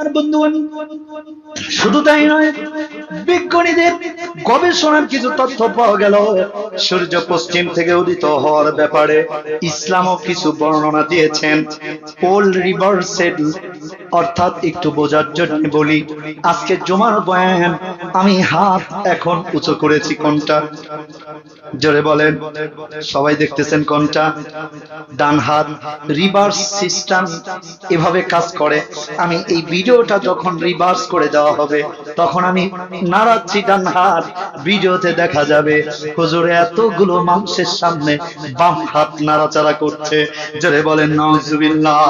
আমার বন্ধুগণ, শুধু তাই নয়, বিজ্ঞানীদের গবেষণার কিছু তথ্য পাওয়া গেল। সূর্য পশ্চিম থেকে উদিত হওয়ার ব্যাপারে ইসলামও কিছু বর্ণনা দিয়েছেন। পোল রিভার্সেড অর্থাৎ একটু বোঝার জন্য বলি, আজকে জমার বয়ান আমি হাত এখন উঁচু করেছি কোনটা? জোরে বলেন, সবাই দেখতেছেন কোনটা? ডান হাত, রিভার্স সিস্টেম এভাবে কাজ করে। আমি এই ভিডিওটা যখন রিভার্স করে দেওয়া হবে, তখন আমি নাড়াচ্ছি ডান হাত ভিডিওতে দেখা যাবে, হুজুর এতগুলো মানুষের সামনে বাম হাত নাড়াচাড়া করছে। জোরে বলেন নজুবিল্লাহ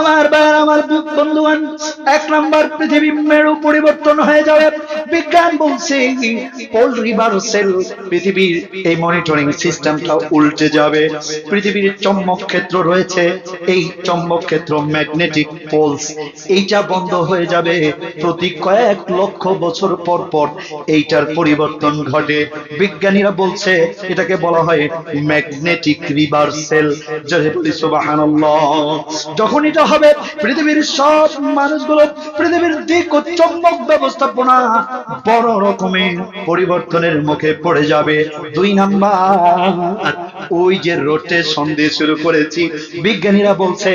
আমার ভাইয়ের, আমার বন্ধুগণ, এক নম্বর পৃথিবী মেরু পরিবর্তন হয়ে যাবে। বিজ্ঞান বলছে পোল রিভার্সেল পৃথিবীর এই মনিটরিং সিস্টেমটা উল্টে যাবে। পৃথিবীর চম্মক ক্ষেত্র রয়েছে, এই চম্মক ক্ষেত্র ম্যাগনেটিক পোলস এইটা বন্ধ হয়ে যাবে। প্রতি কয়েক লক্ষ বছর পর পর এইটার পরিবর্তন ঘটে। বিজ্ঞানীরা বলছে, এটাকে বলা হয় ম্যাগনেটিক রিভার্সেল যখন এটা হবে, পৃথিবীর সব মানুষগুলো পৃথিবীর দিক ও চম্মক ব্যবস্থাপনা বড় রকমের পরিবর্তনের মুখে পড়ে যাবে। দুই নাম্বার, ওই যে রোটেশন দিয়ে শুরু করেছি, বিজ্ঞানীরা বলছে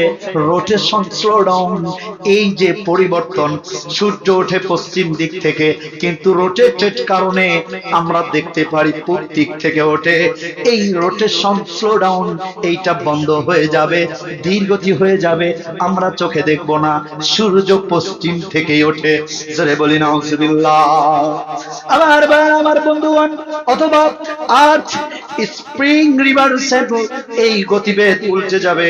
রোটেশন স্লো ডাউন এই যে পরিবর্তন, সূর্য ওঠে পশ্চিম দিক থেকে, কিন্তু রোটেটেড কারণে আমরা দেখতে পারি পূব দিক থেকে ওঠে। এই রোটেশন স্লো ডাউন এইটা বন্ধ হয়ে যাবে, ধীরগতি হয়ে যাবে, আমরা চোখে দেখব না, সূর্য পশ্চিম থেকেই ওঠে। জোরে বলি না আমার বার আমার বন্ধুগণ, অথবা আজ স্প্রিং রিভার সেটল এই গতিবেগ উল্টে যাবে।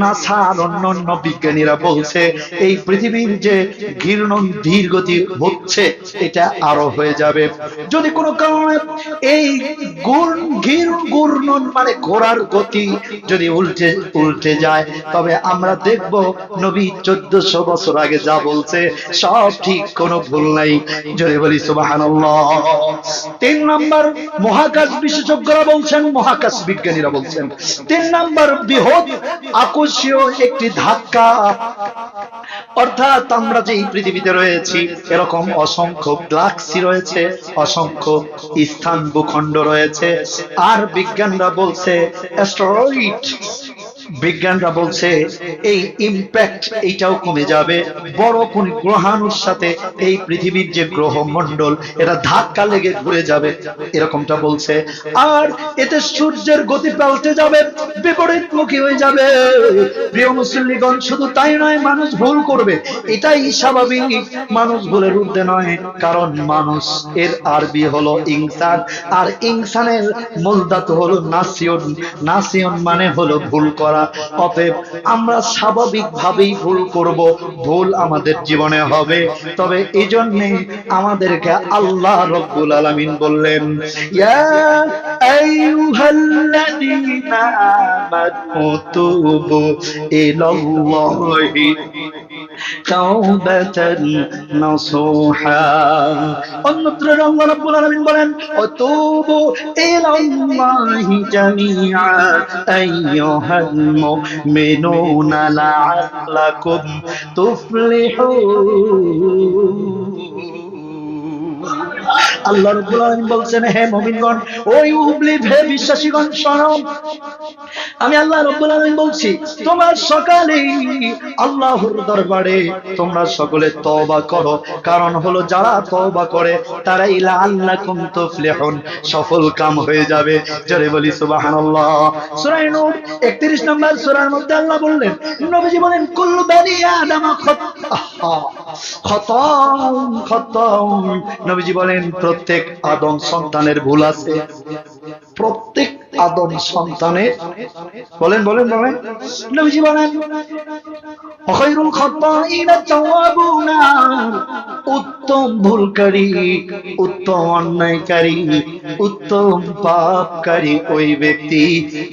নাসার অন্যান্য বিজ্ঞানীরা বলছে, এই পৃথিবীর যে ঘূর্ণন ধীর গতি হচ্ছে, এটা আরও হয়ে যাবে। যদি কোনো কারণে এই ঘূর্ণন মানে ঘোড়ার গতি যদি উল্টে উল্টে যায়, তবে আমরা দেখব নবী চোদ্দশো বছর আগে যা বলছে, সব ঠিক, কোনো ভুল নাই। যদি বলি, সুবহানাল্লাহ। তিন নম্বর, মহাকাশ বিশেষজ্ঞরা বলছেন, মহাকাশ বিজ্ঞানীরা বলছেন, তিন নাম্বার বৃহৎ আকর্ষীয় একটি ধাক্কা অর্থাৎ আমরা যে এই পৃথিবীতে রয়েছি, এরকম অসংখ্য গ্লাক্সি রয়েছে, অসংখ্য স্থান ভূখণ্ড রয়েছে, আর বিজ্ঞানরা বলছে অ্যাস্ট্রয়েড বিজ্ঞানরা বলছে, এই ইম্প্যাক্ট এইটাও কমে যাবে। বড় কোন গ্রহাণুর সাথে এই পৃথিবীর যে গ্রহ মন্ডল এটা ধাক্কা লেগে ঘুরে যাবে, এরকমটা বলছে। আর এতে সূর্যের গতি পাল্টে যাবে বিপরীত মুখী হয়ে যাবে। প্রিয় মুসল্লিগণ, শুধু তাই নয়, মানুষ ভুল করবে। এটাই স্বাভাবিক, মানুষ ভুলের ঊর্ধ্বে নয়, কারণ মানুষ, এর আরবি হলো ইনসান, আর ইনসানের মূল ধাতু হলো নাসিয়ন নাসিয়ন মানে হলো ভুল করা। করা অতএব আমরা স্বাভাবিক ভাবেই ভুল করব, ভুল আমাদের জীবনে হবে। তবে এই জন্যে আমাদেরকে আল্লাহ রব্বুল আলামিন বললেন অন্যত্র আল্লাহ রাব্বুল আলামিন বলেন অতুবু ইলাল্লাহি জামিআ আইয়ুহাল المؤمنون لعلكم تفلحون আল্লাহ রাব্বুল আলামিন বলছেন, হে মুমিনগণ, ওই উবলিভ হে বিশ্বাসীগণ, শোনো। আমি আল্লাহ রাব্বুল আলামিন বলছি, তোমার সকালে আল্লাহর দরবারে তোমরা সকলে তওবা করো। কারণ হলো যারা তওবা করে তারা ইলা আল্লাকুম তুফলিহুন। সফল কাম হয়ে যাবে। জোরে বলি, সুবহানাল্লাহ। সূরা নূর 31 নম্বর সূরার মধ্যে আল্লাহ বললেন, নবীজি বলেন কুল্লু বানি আদম খতা খতা নবীজি বলেন প্রত্যেক আদম সন্তানের ভুল আছে। প্রত্যেক আদম সন্তানের, বলেন বলেন বলেন। উত্তম ভুলকারী, উত্তম অন্যায়কারী, উত্তম পাপকারী ওই ব্যক্তি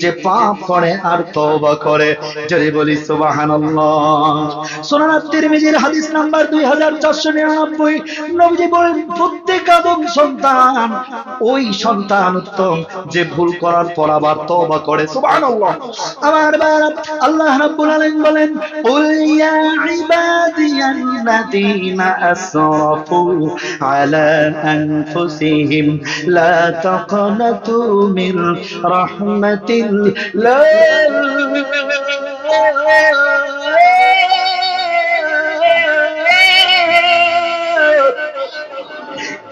যে পাপ করে আর তওবা করে। যদি বলি, সুবহানাল্লাহ। সুনান তিরমিজির হাদিস নাম্বার 2499 নবীজি বলেন, প্রত্যেক আদম সন্তান, ওই সন্তান উত্তম যে ভুল করার পর আবার তওবা করে, সুবহানাল্লাহ। আমার বাবা আল্লাহ রাব্বুল আলামিন বলেন কুল ইয়া আসরাফু আলা আনফুসিহিম, লা তাকনাতু রাহমাতিল্লাহ।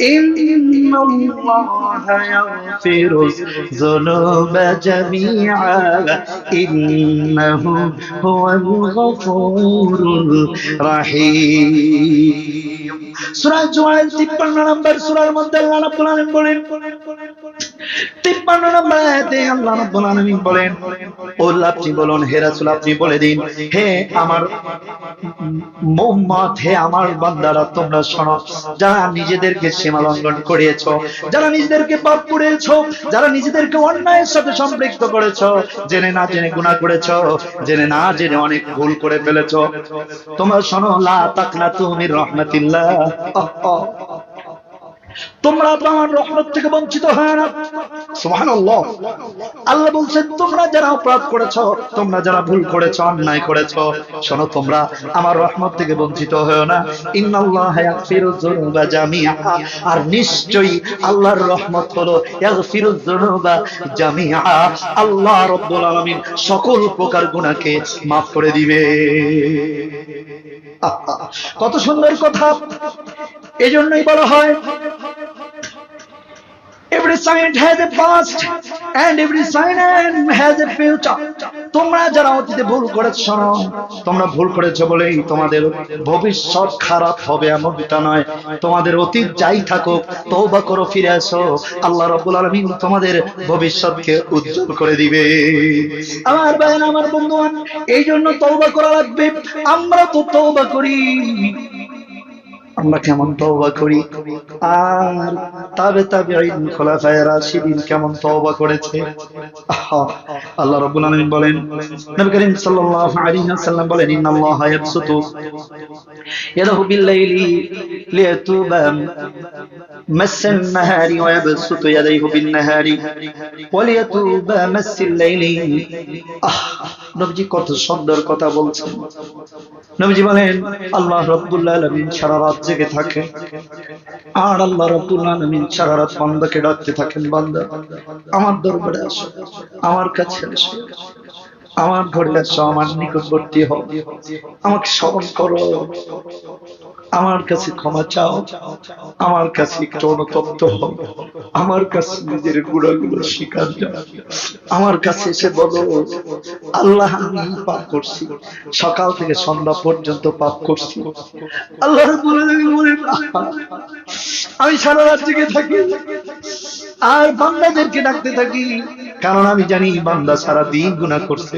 إن الله يغفر الذنوب جميعا إنه هو الغفور الرحيم সূরা জুয়াল 53 নম্বর সূরার মধ্যে আল্লাহ রাব্বুল আলামিন বলেন 53 নম্বর আয়াতে আল্লাহ রাব্বুল আলামিন বলেন, ও আপনি বলুন, হে রাসূল, আপনি বলে দিন, হে আমার মোহাম্মদ হে আমার বান্দারা, তোমরা শোনো, যারা নিজেদেরকে সীমা লঙ্ঘন করিয়েছ, যারা নিজেদেরকে পাপ করেছ যারা নিজেদেরকে অন্যায়ের সাথে সম্পৃক্ত করেছ, জেনে না জেনে গুণা করেছ, জেনে না জেনে অনেক ভুল করে ফেলেছ, তোমরা শোনো, লা তাকনা তুমি রহমাতিল্লাহ তোমরা তো আমার রহমত থেকে বঞ্চিত হয় না। সুবহানাল্লাহ। আল্লাহ বলছেন, তোমরা যারা অপরাধ করেছ, তোমরা যারা ভুল করেছ, অন্যায় করেছ, শোনো, তোমরা আমার রহমত থেকে বঞ্চিত হয়েও না। ইন্নাল্লাহ ইয়াগফিরুয যুনুবা জামিআ। আর নিশ্চয়ই আল্লাহর রহমত হলো ইয়াগফিরুয যুনুবা জামিআ। আল্লাহ আলামিন সকল প্রকার গুনাহকে maaf করে দিবে। কত সুন্দর কথা। এজন্যই বলা হয় Every sign has a past, and every sign has a future. তোমরা যারা অতীতে ভুল করেছ, তোমরা ভুল করেছ বলেই তোমাদের ভবিষ্যৎ খারাপ হবে, এমনটা নয়। তোমাদের অতীত যাই থাকুক, তওবা করো, ফিরে আসো। আল্লাহ রাব্বুল আলামিন তোমাদের ভবিষ্যৎকে উজ্জ্বল করে দিবে। আমার ভাইয়ের, আমার বন্ধুগণ এই জন্য তওবা করা লাগবে। আমরা তো তওবা করি। আমরা কেমন তওবা করি? আর তাবে তাবে তাবিঈন খোলাফায়ে রাশিদিন কেমন তওবা করেছে? আল্লাহ রাব্বুল আলামিন বলেন, নবী করিম সাল্লাল্লাহু আলাইহি ওয়াসাল্লাম বলেন, ইন্নাল্লাহা ইয়াবসুতু ইয়াদাহু বিল-লাইলি লিয়াতুবা মাসান নাহারি ওয়া ইয়াবসুতু ইয়াদাইহি বিন-নাহারি ওয়া লিয়াতুবা মাসাল-লাইলি আহ, নবীজি কত সুন্দর কথা বলছেন। নবীজি বলেন, আল্লাহ রাব্বুল আলামিন সারা রাত জেগে থাকে। আর আল্লাহ রাব্বুল আলামিন সারা রাত বান্দাকে ডাকতে থাকেন, বান্দা, আমার দরবারে আসো, আমার কাছে আসো আমার ঘরে আসো, আমার নিকটবর্তী হও, আমাকে স্মরণ করো। আমার কাছে ক্ষমা চাও, আমার কাছে একটু অনুতপ্ত আমার কাছে নিজের গুণাগুলো স্বীকার যাও আমার কাছে এসে বলো, আল্লাহ আমি পাপ করছি, সকাল থেকে সন্ধ্যা পর্যন্ত পাপ করছি। আল্লাহ আমি সারা রাত জেগে থাকি, আর বান্দাদেরকে ডাকতে থাকি, কারণ আমি জানি বান্দা সারা দিন গুণা করছে।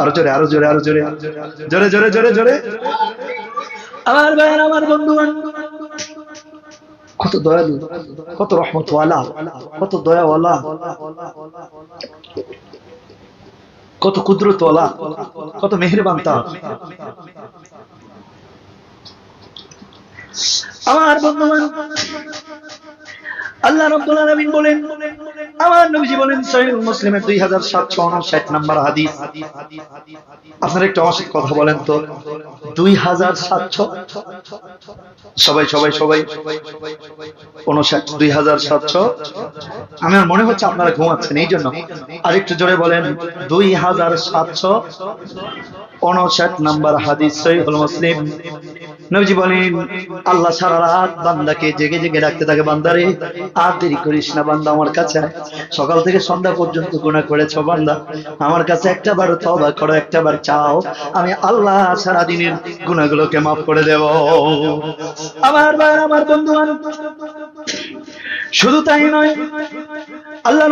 আরও জোরে আরও জোরে আরও জোরে জোরে জোরে জোরে জোরে। আমার ভাইয়ের আমার বন্ধু কত দয়ালু কত রহমতওয়ালা কত দয়াওয়ালা কত কুদরতওয়ালা কত মেহেরবান তার। আমার বন্ধুবান আল্লাহ রাব্বুল আলামিন বলেন, আমার নবীজি বলেন, সহিহ মুসলিমের 2759 নাম্বার হাদিস। আপনারা একটু সাথে কথা বলেন তো। 2700 সবাই সবাই সবাই। 59 2700 আমার মনে হচ্ছে আপনারা ঘুমাচ্ছেন, এই জন্য। আরেকটু জোরে বলেন 2700 59 নাম্বার হাদিস সহিহ মুসলিম। নবীজি বলেন, আল্লাহ সারা রাত বান্দাকে জেগে জেগে রাখতে থাকে, বান্দারে, আর দেরি করিস না, বান্দা আমার কাছে সকাল থেকে সন্ধ্যা পর্যন্ত গুণা করেছ, বান্দা। আমার কাছে একটা বার তবা করো, একটা বার চাও। আমি আল্লাহ সারা দিনের গুণাগুলোকে মাফ করে দেব। আমার ভাই, আমার বন্ধু শুধু তাই নয়, আল্লাহ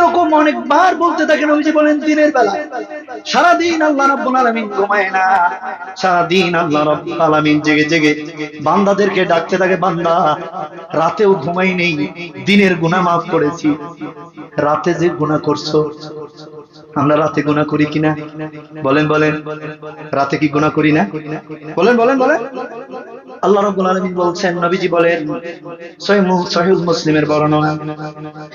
এরকম অনেকবার বলতে থাকেন নবীজি বলেন দিনের বেলা। সারাদিন আল্লাহ রাব্বুল আলামিন ঘুমায় না। সারাদিন আল্লাহ রাব্বুল আলামিন জেগে জেগে বান্দাদেরকে ডাকতে থাকে, বান্দা, রাতেও ঘুমাই নেই, দিনের গুনাহ মাফ করেছি। রাতে যে গুনাহ করছ, আমরা রাতে গুনাহ করি কিনা? বলেন বলেন। রাতে কি গুনাহ করি না? বলেন বলেন বলেন। আল্লাহ রাব্বুল আলামিন বলছেন, নবীজি বলেন সহিহ মুসলিমের বর্ণনা,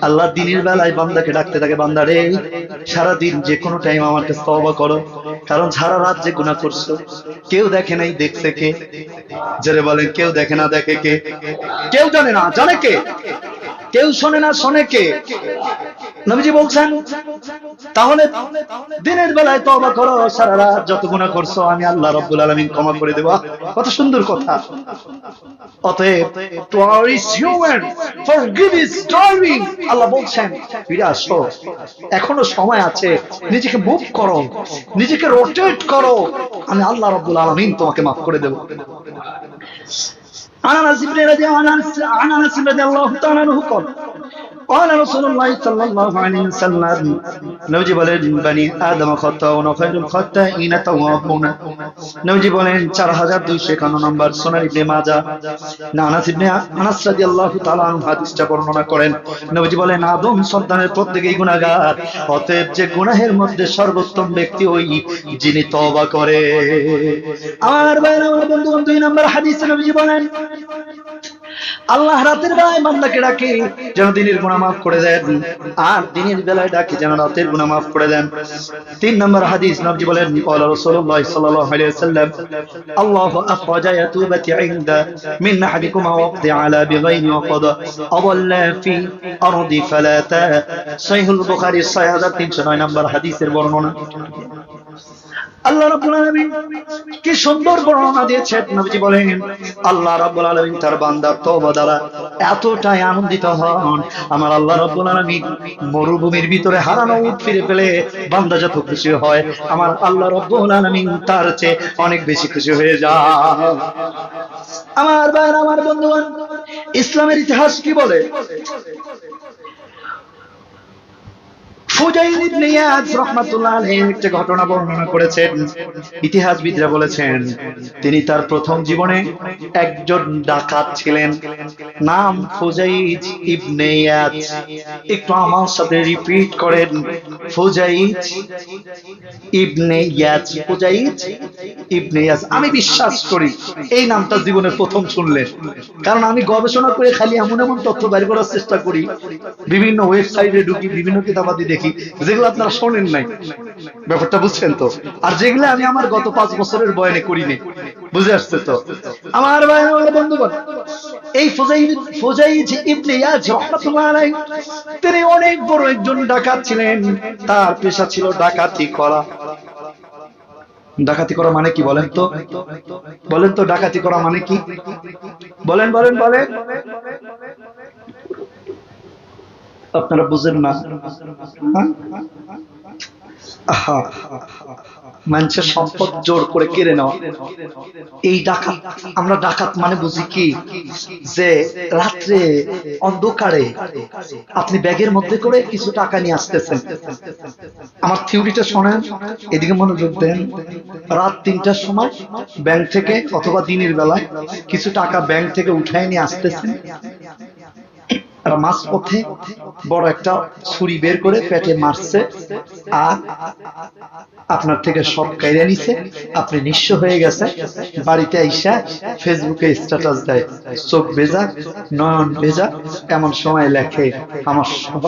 আল্লাহ দিনের বেলায় বান্দাকে ডাকতে থাকে, বান্দা রে সারা দিন যে কোনো টাইম আমার কাছে তওবা করো, কারণ সারা রাত যে গুনাহ করছ, কেউ দেখে নাই, দেখছে কে? জোরে বলেন, কেউ দেখে না, দেখে কে? কেউ জানে না, জানে কে? কেউ শোনে না, শোনে কে? নবীজি বলছেন, তাহলে দিনের বেলায় তবা করো, সারা রাত যত গুণা করছ, আমি আল্লাহ রব্বুল আলমিন ক্ষমা করে দেবো। কত সুন্দর কথা। অতএব is human forgive is Allah বলছেন, ফিরে আসো। এখনও সময় আছে, নিজেকে বুক করো, নিজেকে রোটেট করো। আমি আল্লাহ রব্বুল আলমিন তোমাকে মাফ করে দেবো। আনানাস ইবনে রাদিয়াল্লাহু আনহু আনানাস রাদিয়াল্লাহু তাআলা رضي الله تعالى عنه قال قال رسول الله صلى الله عليه وسلم নবজি বলেন বানি আদম খাতাউন খায়রুল খাতাইন তাওয়াবুন নবজি বলেন 4251 নম্বর সুনান ইবনে মাজাহ না আনাস ইবনে আনাস রাদিয়াল্লাহু তাআলা আনহু হাদিসটা বর্ণনা করেন নবজি বলেন আদম সন্তানের প্রত্যেকেই গুনাহগার অতএব যে গুনাহের মধ্যে সর্বোত্তম ব্যক্তি ওই যিনি তওবা করে আমার ভাই আমার বন্ধুগণ দুই নম্বর হাদিসে নবজি বলেন আল্লাহ রাতের বেলায় বান্দাকে ডাকে যেন দিনের গুনাহ মাফ করে দেন আর দিনের বেলায় ডাকে যেন রাতের গুনাহ মাফ করে দেন তিন নম্বর হাদিস নবজি বলেন قال رسول الله صلى الله عليه وسلم الله أخرج يتوبة عند من أحدكم وقد على بغير وقد أضل في أرض فلا صحيح البخاري 6309 নম্বর হাদিসের বর্ণনা আল্লাহ রাব্বুল আলামিন কি সুন্দর বর্ণনা দিয়েছেন নবীজি বলেন, আল্লাহ রাব্বুল আলামিন তার বান্দার তওবা দ্বারা এতটাই আনন্দিত হন। আমার আল্লাহ রাব্বুল আলামিন মরুভূমির ভিতরে হারানো উট ফিরে পেলে বান্দা যত খুশি হয়, আমার আল্লাহ রাব্বুল আলামিন তার চেয়ে অনেক বেশি খুশি হয়ে যায় আমার ভাই, আমার বন্ধুগণ, ইসলামের ইতিহাস কি বলে? তিনি তার প্রথম জীবনে একজন ডাকাত ছিলেন। নাম ফুজাইজ ইবনে একটু আমার সাথে রিপিট করেন। ফুজাইজ ইবনে ফুজাইজ আমি বিশ্বাস করি, এই নামটা জীবনে প্রথম শুনলেন। কারণ আমি গবেষণা করে খালি এমন এমন তথ্য বের করার চেষ্টা করি। বিভিন্ন ওয়েবসাইটে ঢুকি, বিভিন্ন কিতাবাদি দেখি। যেগুলো আপনারা শোনেন নাই। ব্যাপারটা বুঝছেন তো? আর যেগুলো আমি আমার গত পাঁচ বছরের বয়ানে করিনি। বুঝে আসছে তো? আমার আমার বন্ধুগণ। এই ফোজাইদ ইবনে তিনি অনেক বড় একজন ডাকাত ছিলেন। তার পেশা ছিল ডাকাতি করা। ডাকাতি করা মানে কি বলেন তো? বলেন তো, ডাকাতি করা মানে কি? বলেন বলেন বলেন। আপনারা বুঝেন না। হ্যাঁ? মানুষের সম্পদ জোর করে কেড়ে নেওয়া। এই ডাকাত, আমরা ডাকাত মানে বুঝি কি? যে রাত্রে অন্ধকারে আপনি ব্যাগের মধ্যে করে কিছু টাকা নিয়ে আসতেছেন। আমার থিওরিটা শোনেন, এদিকে মনোযোগ দেন। রাত তিনটার সময় ব্যাংক থেকে অথবা দিনের বেলায় কিছু টাকা ব্যাংক থেকে উঠায় নিয়ে আসতেছেন। আর মাছ পথে বড় একটা ছুরি বের করে পেটে মারছে। আপনার থেকে সব কাইরে নিছে। আপনি নিঃস্ব হয়ে গেছে বাড়িতে আইসা ফেসবুকে স্ট্যাটাস দেয়, চোখ ভেজা নয়ন ভেজা এমন সময় লেখে, আমার সব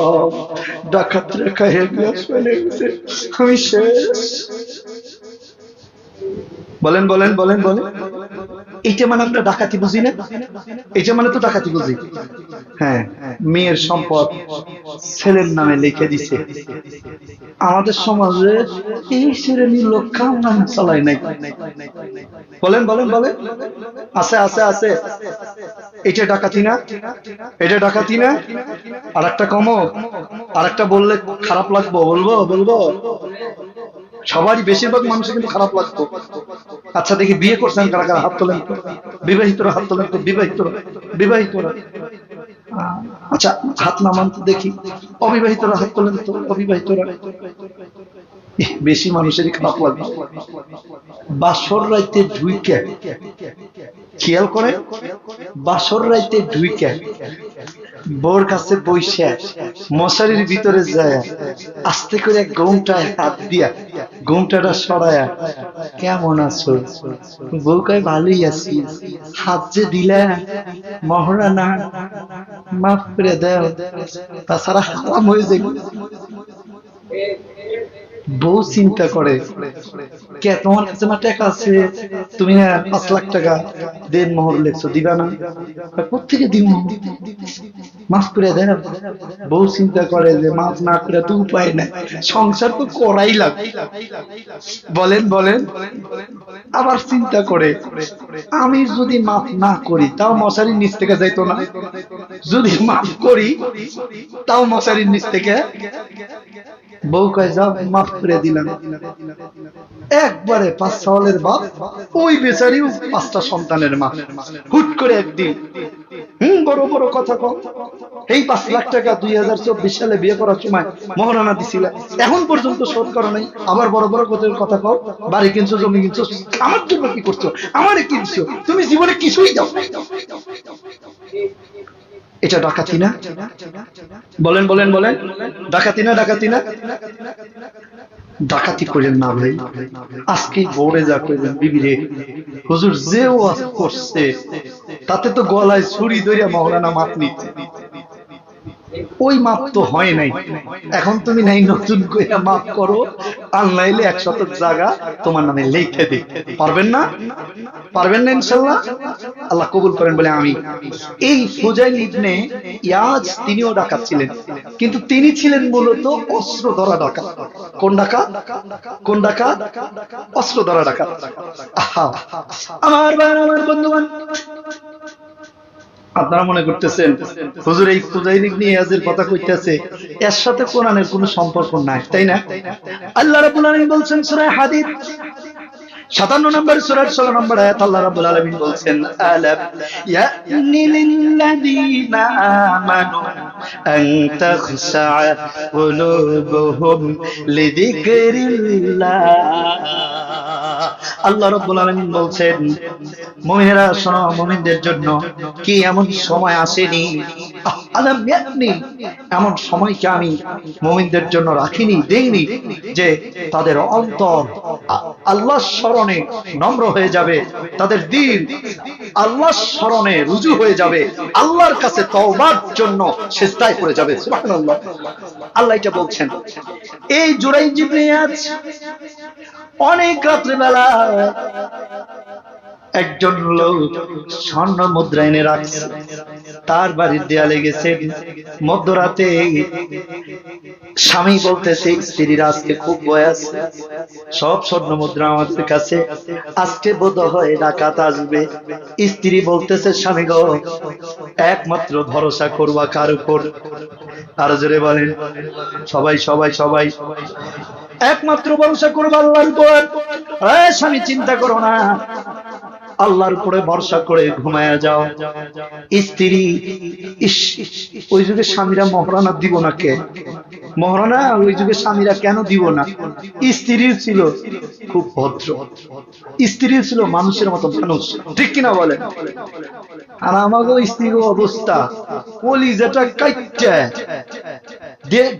চলে গেছে। আমি শেষ। বলেন বলেন বলেন বলেন। এইটা মানে আমরা ডাকাতি বুঝি না? এইটা মানে তো ডাকাতি বুঝি। হ্যাঁ মেয়ের সম্পদ ছেলের নামে লিখে দিছে। আমাদের সমাজে এই শ্রেণির লোক কাম নাম চালায় নাই? বলেন বলেন বলেন। আছে আছে আছে। এটা ডাকাতি না? এটা ডাকাতি না? আর একটা কমো। আর একটা বললে খারাপ লাগবো, বলব বলব। সবারই বেশিরভাগ মানুষের কিন্তু খারাপ লাগতো। আচ্ছা দেখি বিয়ে করছেন কারা কারা? হাত তোলেন? বিবাহিতরা হাত তোলেন তো, বিবাহিতরা। বিবাহিতরা। আচ্ছা হাত নামান তো দেখি। অবিবাহিতরা হাত তোলেন তো, অবিবাহিতরা। বেশি মানুষেরই খারাপ লাগবে বাসর রাইতে ঢুইকে। খেয়াল করে? বাসর রাইতে ঢুইকে। বোর কাছে বইসে মশারির ভিতরে যায়, আস্তে করে ঘুমটায় হাত দিয়া, ঘুমটাটা সরায়া, কেমন আছো? বউ কয়, ভালোই আছি। হাত যে দিলা, মহারানা, মাফ করে দাও। তাছাড়া হারাম হয়ে যাবে। বউ চিন্তা করে। কে, তোমার কাছে না টাকা আছে? তুমি না পাঁচ লাখ টাকা দেন মোহর লেখছো, দিবা না? কোথেকে দিব মাফ করে দেন। বউ চিন্তা করে যে মাফ না করে তো উপায় নাই। সংসার তো করাই লাগবে বলেন বলেন। আবার চিন্তা করে, আমি যদি মাফ না করি, তাও মশারির নিচ থেকে যাইতো না? যদি মাফ করি, তাও মশারির নিচ থেকে? বউ কয়, যাও, মাফ করে দিলাম। একবারে পাঁচ সালের বাপ, ওই বেচারিও পাঁচটা সন্তানের মা। হুট করে একদিন, হুম, বড় বড় কথা কম এই পাঁচ লাখ টাকা দুই হাজার চব্বিশ সালে বিয়ে করার সময় মহারানা দিছিল। এখন পর্যন্ত শোধ করা নাই। আবার বড় বড় কথা কথা কও। বাড়ি কিনছো, জমি কিনছো, আমার জন্য কি করছ? আমারে কিনছো? তুমি জীবনে কিছুই দাও। এটা ডাকাতি না? বলেন বলেন বলেন। ডাকাতি না ডাকাতি না? ডাকাতি করেন না ভাই। আজকে বোর্ডে যা করবেন বিবিরে। হুজুর যে ওয়াজ করছে, তাতে তো গলায় ছুরি ধরিয়া মৌলানা মাত নিচ্ছে। ওই মাপ তো হয় নাই। এখন তুমি নাই, নতুন করে মাপ করো। আনলাইলে এক শতক জায়গা তোমার নামে লিখে দিই। পারবেন না? পারবেন না ইনশাল্লাহ? আল্লাহ কবুল করেন বলে আমি। এই ফুজাইল ইবনে ইয়াজ তিনিও ডাকাত ছিলেন। কিন্তু তিনি ছিলেন মূলত অস্ত্র ধরা ডাকাত। কোন ডাকাত? কোন ডাকাত? অস্ত্র ধরা ডাকাত। আহা! আমার ভাই, আমার বন্ধুবান আপনারা মনে করতেছেন, হুজুর এই ফুজাইলিক নিয়ে ইয়াজের কথা কইতেছে, এর সাথে কোরআনের কোনো সম্পর্ক নাই, তাই না? আল্লাহ রাব্বুল আলামিন বলছেন সূরা হাদিদ, সাতান্ন নম্বর সুরার ষোলো নম্বর আয়াত আল্লাহ রাব্বুল আলামিন বলছেন, আলাম ইয়ানি লিল্লাযীনা আমানু আন তাখশা কুলুবুহুম লিযিকরিল্লাহ। আল্লাহ রব্বুল আলমিন বলছেন মমিনেরা শোনো মমিনদের জন্য কি এমন সময় আসেনি? আলাম ইয়াতনি। এমন সময়কে আমি মুমিনদের জন্য রাখিনি, দেইনি যে তাদের অন্তর আ- আল্লাহর স্মরণে নম্র হয়ে যাবে, তাদের দিন আল্লাহর স্মরণে রুজু হয়ে যাবে, আল্লাহর কাছে তওবার জন্য সেজদায় পড়ে যাবে। সুবহানাল্লাহ। আল্লাহ এটা বলছেন, এই জুরাই জিবরিয়াত অনেক রাত্রিবেলা একজন লোক স্বর্ণ মুদ্রা এনে রাখছে। তার বাড়ির দেয়ালে গেছে। মধ্যরাতে স্বামী বলতেছে, স্ত্রীর আজকে খুব বয়স সব স্বর্ণ মুদ্রা আমাদের কাছে। আজকে বোধ হয় ডাকাত আসবে। স্ত্রী বলতেছে, স্বামী গো, একমাত্র ভরসা করবা কার উপর? আরও জোরে বলেন, সবাই সবাই সবাই, একমাত্র ভরসা করব আল্লাহর উপর। স্বামী, চিন্তা করো না। আল্লাহর উপরে ভরসা করে ঘুমায়া যাও। স্ত্রী ওই যুগে স্বামীরা মহারানা দিব না কে? মহারানা, ওই যুগে স্বামীরা কেন দিব না? স্ত্রী ছিল খুব ভদ্র। স্ত্রী ছিল মানুষের মতো মানুষ। ঠিক কিনা বলেন আর আমাকে স্ত্রীর অবস্থা কলি যেটা কাইটা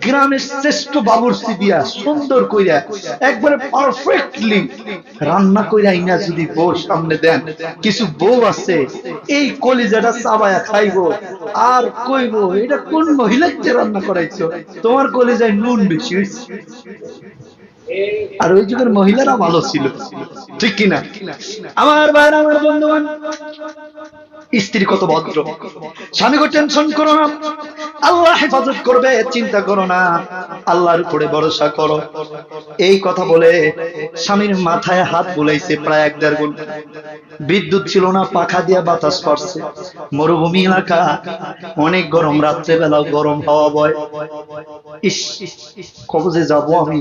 গ্রামের শ্রেষ্ঠ বাবুরসি দিয়া সুন্দর কইরা, একবারে পারফেক্টলি রান্না কইরা ইনা যদি বউ সামনে দেন, কিছু বউ আছে, এই কলিজাটা চাবায়া খাইবো, আর কইবো, এটা কোন মহিলাকে রান্না করাইছো? তোমার কলিজায় নুন বেশি আর ওই যুগের মহিলারা ভালো ছিল। ঠিক কিনা আমার ভাই আমার বন্ধুবান স্ত্রী কত ভদ্র। স্বামীকে টেনশন করো না। আল্লাহ হেফাজত করবে, চিন্তা করো না। আল্লাহর উপরে ভরসা করো। এই কথা বলে স্বামীর মাথায় হাত বুলাইছে প্রায় এক দেড় গুণ বিদ্যুৎ ছিল না, পাখা দিয়ে বাতাস করছে মরুভূমি এলাকা, অনেক গরম রাত্রে বেলাও গরম হাওয়া বয়। ইস, কবে যাব আমি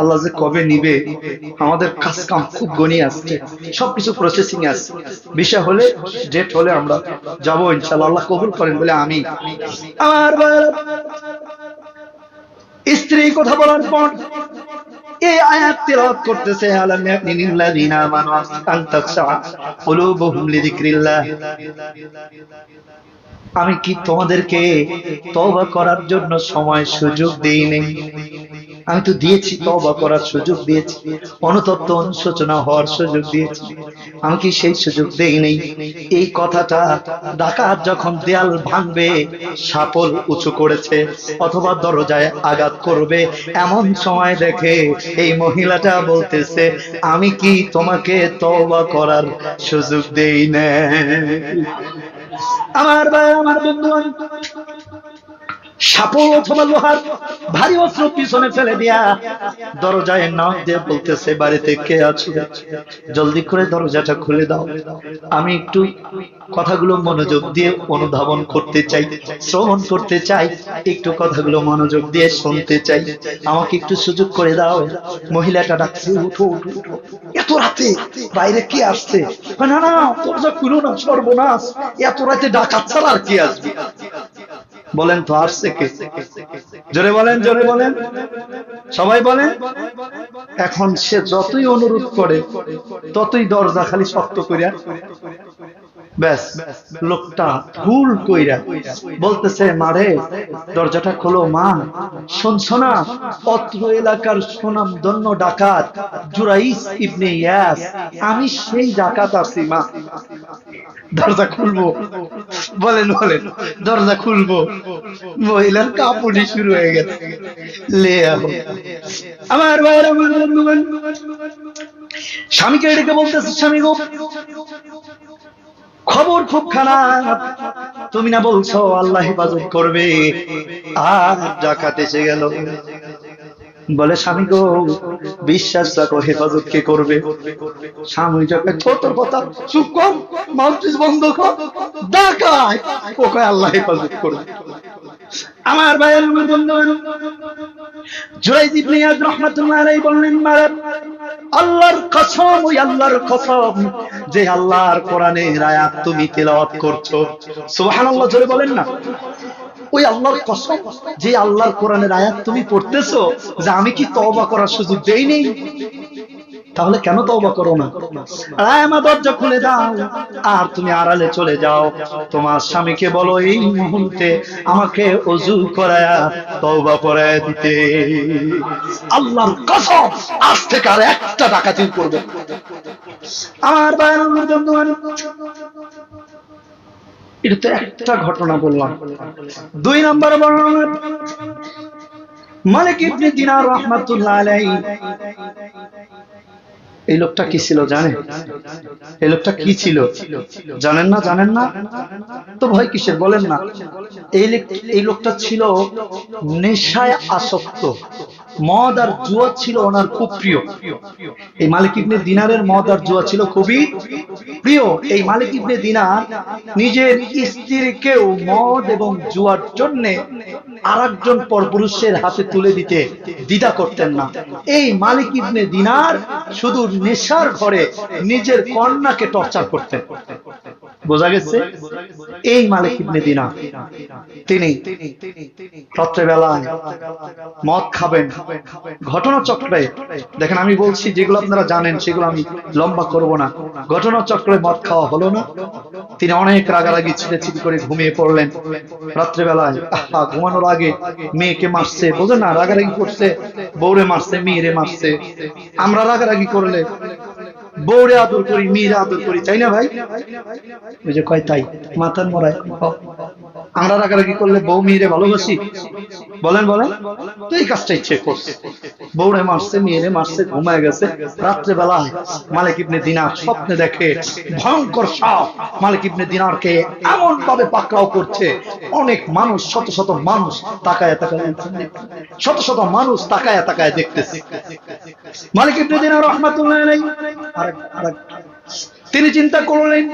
আল্লাহ যে কবে নিবে? আমাদের কাজ কাম খুব গনি আসছে সবকিছু প্রসেসিং আছে। বিষয় হলে ডেট হলে আমরা যাব ইনশাল্লাহ আল্লাহ কবুল করেন বলে আমি। স্ত্রী কথা বলার পর এই আয়াত তেলাওয়াত করতেছে, আলাম আমানু কুলুবুহুম লিযিকরিল্লাহ। আমি কি তোমাদেরকে তওবা করার জন্য সময় সুযোগ দেই নেই? আমি তো দিয়েছি, তওবা করার সুযোগ দিয়েছি অনুতপ্ত অনুশোচনা হওয়ার সুযোগ দিয়েছি। আমি কি সেই সুযোগ দেই নেই? এই কথাটা ডাকাত যখন দেয়াল ভাঙবে, সাপল উঁচু করেছে, অথবা দরজায় আঘাত করবে, এমন সময় দেখে এই মহিলাটা বলতেছে, আমি কি তোমাকে তবা করার সুযোগ দেই না আমার ভাই, আমার বন্ধু সাপল অথবা লোহার ভারী অস্ত্র পিছনে ফেলে দিয়া দরজায় নাক দিয়ে বলতেছে, বাড়িতে কে আছো? জলদি করে দরজাটা খুলে দাও। আমি একটু কথাগুলো মনোযোগ দিয়ে অনুধাবন করতে চাই, শ্রবণ করতে চাই, একটু কথাগুলো মনোযোগ দিয়ে শুনতে চাই। আমাকে একটু সুযোগ করে দাও। মহিলাটা ডাকছে, উঠো। এত রাতে বাইরে কি আসছে? না না, দরজা খুলো না, সর্বনাশ। এত রাতে ডাকাত ছাড়া আর কি আসবে? বলেন তো আর জোরে বলেন জোরে বলেন। সবাই বলেন। এখন সে যতই অনুরোধ করে, ততই দরজা খালি শক্ত করিয়া ব্যাস, লোকটা ভুল কইরা বলতেছে, মারে, দরজাটা খোলো, মা। শুনছো না অত্র এলাকার সুনাম ধন্য ডাকাত জুরাইস ইবনে ইয়াস। আমি সেই ডাকাত আছি, মা। দরজা খুলবো। বলেন বলেন, দরজা খুলবো। মহিলার কাপুনি শুরু হয়ে গেছে। লে। আমার বন্ধুগণ স্বামীকে ডেকে বলতেছে, স্বামী গো। খবর খুব খারাপ। তুমি না বলছো, আল্লাহ হেফাজত করবে। আর ডাকাত এসে গেল। বলে, স্বামী গো, বিশ্বাস রাখো, হেফাজত কে করবে? স্বামী যাকে ছোট কথা, চুপ কর মাউন্টিস বন্ধ কর ডাকায় ওকে আল্লাহ হেফাজত করবে। আমার ভাইয়ের আমার বন্ধু জুরাইজ ইবনে ইয়াদ রাহমাতুল্লাহ আলাইহি বললেন আল্লাহর কসম, ওই আল্লাহর কসম যে আল্লাহর কোরআনের আয়াত তুমি তেলাওয়াত করছ। সুবহানাল্লাহ, জোরে বলেন না। ওই আল্লাহর কসম যে আল্লাহর কোরআনের আয়াত তুমি পড়তেছো, যে আমি কি তওবা করার সুযোগ দেই নেই? তাহলে কেন তওবা করো না? আমার দরজা খুলে দাও। আর তুমি আড়ালে চলে যাও। তোমার স্বামীকে বলো এই মুহূর্তে আমাকে অজু করায়া তওবা করায়া দিতে। আল্লাহর কসম আজ থেকে আর একটা ডাকাতি করবে আমার আমার বন্ধুগণ, এটা তো একটা ঘটনা বললাম। দুই নম্বর বর্ণনা মালিক ইবনে দিনার রহমাতুল্লাহ আলাইহি। এই লোকটা কি ছিল, জানে? এই লোকটা কি ছিল? জানেন না জানেন না? তো ভয় কিসের? বলেন না। এই এই লোকটা ছিল নেশায় আসক্ত। মদ আর জুয়া ছিল ওনার খুব প্রিয়। এই মালিক ইবনে দিনারের মদ আর জুয়া ছিল খুবই প্রিয়। এই মালিক ইবনে দিনার নিজের স্ত্রীকেও মদ এবং জুয়ার জন্য আরেকজন পরপুরুষের হাতে তুলে দিতে দ্বিধা করতেন না। এই মালিক ইবনে দিনার শুধু নেশার ঘরে নিজের কন্যাকে টর্চার করতেন। বোঝা গেছে? এই মালিক ইবনে দিনার তিনি রাত্রেবেলায় মদ খাবেন। ঘটনা চক্রে দেখেন আমি বলছি যেগুলো আপনারা জানেন, সেগুলো আমি লম্বা করব না। ঘটনা চক্রে মদ খাওয়া হলো না। তিনি অনেক রাগারাগি ছিটে ছিটি করে ঘুমিয়ে পড়লেন। রাত্রেবেলায়, আহা, ঘুমানোর আগে মেয়েকে মারছে। বোঝে না, রাগারাগি করছে, বউরে মারছে, মেয়েরে মারছে। আমরা রাগারাগি করলে বউরে আদর করি, মেয়েরা আদর করি, তাই না ভাই? ওই যে কয়, তাই মাথার মরায়। আমরা রাগারাগি করলে বউ মেয়েরে ভালোবাসি? বলেন বলেন। তো এই কাজটা ইচ্ছে করছে। বউরে মারছে, মেয়েরে মারছে, ঘুমায় গেছে। রাত্রে মালিক ইবনে দিনার স্বপ্নে দেখে ভয়ঙ্কর সাপ মালিক ইবনে দিনারকে এমন ভাবে পাকড়াও করছে। অনেক মানুষ, শত শত মানুষ তাকায় তাকায় শত শত মানুষ তাকায় তাকায় দেখতেছে। মালিক ইবনে দিনার রহমাতুল্লাহ আলাইহি। আরেক আরেক তিনি চিন্তা করলেন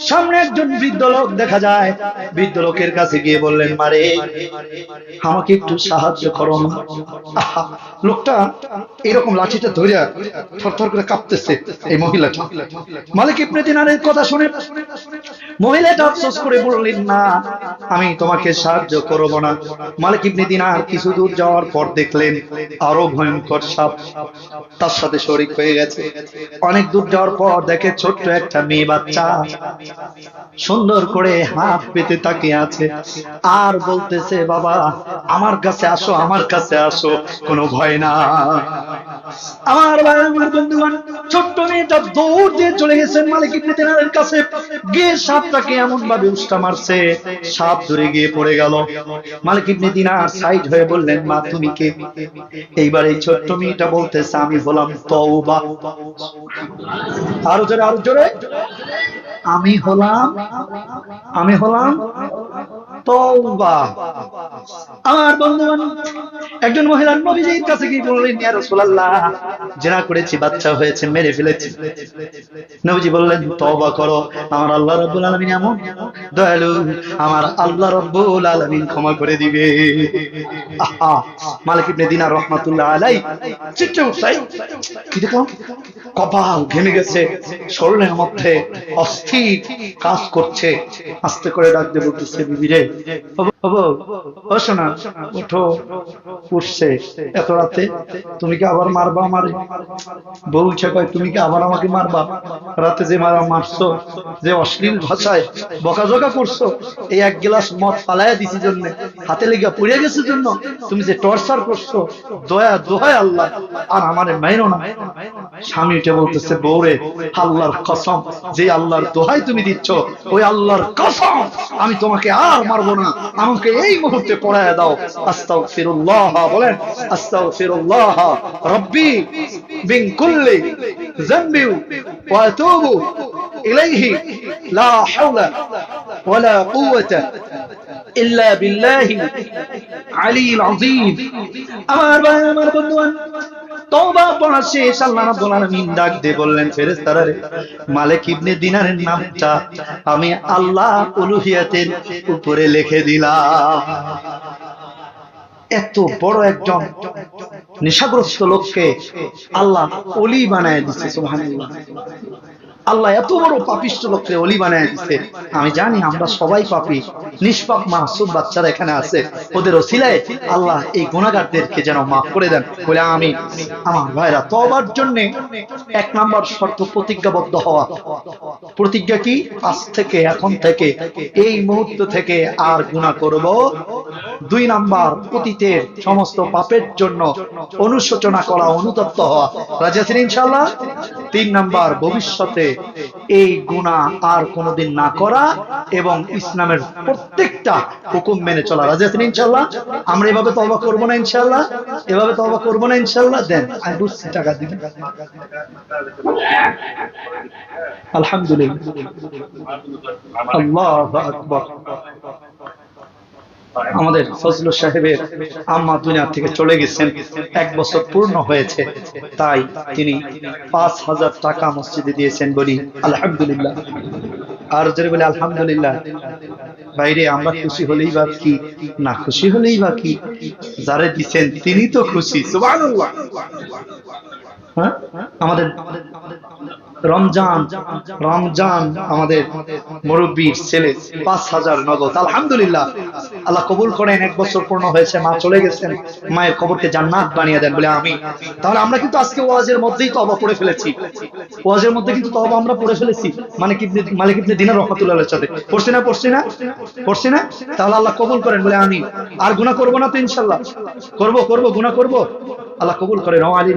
সামনে একজন বৃদ্ধ লোক দেখা যায়। বৃদ্ধ লোকের কাছে গিয়ে বললেন মারে আমাকে একটু সাহায্য করো আহা, লোকটা এরকম লাঠিটা ধরিয়া থরথর করে কাঁপতেছে এই মহিলাটা। মালিক ইবনে দিনারের কথা শুনে মহিলাটা আফসোস করে বললেন, না, আমি তোমাকে সাহায্য করব না। মালিক ইবনে দিনার কিছু দূর যাওয়ার পর দেখলেন, আরও ভয়ঙ্কর সাপ তার সাথে শরিক হয়ে গেছে। অনেক দূর যাওয়ার পর দেখে ছোট্ট একটা মেয়ে বাচ্চা সুন্দর করে হাত পেতে তাকিয়ে আছে। আর বলতেছে, বাবা, আমার কাছে আসো, আমার কাছে আসো, কোনো ভয় না। আমার আমার বন্ধুগণ, ছোট্ট মেয়েটা দৌড় দিয়ে চলে গেছেন মালিক ইবনে কাছে। গিয়ে সাপটাকে এমন ভাবে উষ্টা মারছে, সাপ ধরে গিয়ে পড়ে গেল। মালিক ইবনে দিনার সাইড হয়ে বললেন, মা, তুমি কে? এইবার এই ছোট্ট মেয়েটা বলতেছে, আমি হলাম তওবা। আরও জোরে আরও জোরে। আমি হলাম আমি হলাম আমার একজন নবীজির কাছে বললেন, ইয়া রাসূলুল্লাহ, জেনা করেছি, বাচ্চা হয়েছে, মেরে ফেলেছি। নবীজি বললেন, তওবা করো, আমার আল্লাহ রাব্বুল আলামিন এমন দয়ালু, আমার আল্লাহ রাব্বুল আলামিন ক্ষমা করে দিবে। আহা, মালিক ইবনে দিনার রাহমাতুল্লাহ আলাই কি কপাল ঘেমে গেছে, শরীরের মধ্যে অস্থির কাজ করছে। আস্তে করে ডাক দিয়ে বলতেছে বিবিরে বাবু হাতে লেগে পড়ে গেছে জন্য, তুমি যে টর্চার করছ, দয়া দোহায় আল্লাহ। আর আমারে মাইরো না। স্বামী উঠে বলতেছে, বউরে, আল্লাহর কসম যে আল্লাহর দোহাই তুমি দিচ্ছ, ওই আল্লাহর কসম, আমি তোমাকে আর মারবো না। আমাকে এই মুহূর্তে পড়ায় দাও। আস্তাও ফিরুল্লাহ বলেন আস্তাও ফিরুল্লাহ রব্বি বিন কুল্লি। ওয়া আতুবু ইলাইহি লা হাওলা ওয়ালা কুওয়াতা ইল্লা বিল্লাহি আলিল আযীম আমার ভাই, আমার বন্ধুগণ, তওবা পড়া শেষ, আল্লাহ রাব্বুল আলামিন ডাক দিয়ে বললেন, ফেরেশতারা রে, মালিক ইবনে দিনারের নামটা আমি আল্লাহ উলুহিয়াতের উপরে লিখে দিলাম। এত বড় একজন নেশাগ্রস্ত লোককে আল্লাহ অলি বানায় দিচ্ছে আল্লাহ এত বড় পাপিষ্ট লোককে অলি বানায় দিচ্ছে আমি জানি আমরা সবাই পাপি। নিষ্পাপ মাসুম বাচ্চারা এখানে আছে। ওদের ওসিলায় আল্লাহ এই গুণাগারদেরকে যেন মাফ করে দেন। বলে আমি আমার ভাইরা তবার জন্য এক নাম্বার শর্ত প্রতিজ্ঞাবদ্ধ হওয়া। প্রতিজ্ঞা কি? আজ থেকে, এখন থেকে, এই মুহূর্ত থেকে আর গুণা করব। দুই নাম্বার, অতীতের সমস্ত পাপের জন্য অনুশোচনা করা, অনুতপ্ত হওয়া। রাজি আছেন ইনশাল্লাহ তিন নাম্বার, ভবিষ্যতে এই গুণা আর কোনোদিন না করা এবং ইসলামের প্রত্যেকটা হুকুম মেনে চলা। রাজি আছেন ইনশাল্লাহ আমরা এভাবে তবা করব না ইনশাল্লাহ এভাবে তবা করব না ইনশাল্লাহ দেন, আমি বুঝছি টাকা দিবেন আলহামদুলিল্লাহ। আল্লাহ আকবর। আমাদের ফজলুল সাহেবের আম্মা দুনিয়া থেকে চলে গেছেন। এক বছর পূর্ণ হয়েছে। তাই তিনি পাঁচ হাজার টাকা মসজিদে দিয়েছেন বলি আলহামদুলিল্লাহ। আর যদি বলে, আলহামদুলিল্লাহ। বাইরে আমরা খুশি হলেই বা কি? না, খুশি হলেই বা কি? যারে দিচ্ছেন তিনি তো খুশি হ্যাঁ? আমাদের রমজান রমজান আমাদের মুরব্বীর ছেলে, পাঁচ হাজার নগদ। আলহামদুলিল্লাহ, আল্লাহ কবুল করেন, এক বছর পূর্ণ হয়েছে, মা চলে গেছেন, মায়ের কবরকে জান্নাত বানিয়ে দেন বলে আমি তাহলে আমরা কিন্তু আজকে ওয়াজের মধ্যেই তবা পড়ে ফেলেছি। ওয়াজের মধ্যে কিন্তু তবা আমরা পড়ে ফেলেছি। মানে কি মালিক ইবনে দিনার রহমাতুল্লাহ সাথে। পড়ছি না পড়ছি না? পড়ছি না? তাহলে আল্লাহ কবুল করেন বলে আমি আর গুনাহ করব না তো ইনশাল্লাহ করব করব, গুনাহ করব। আল্লাহ কবুল করেন ও আলী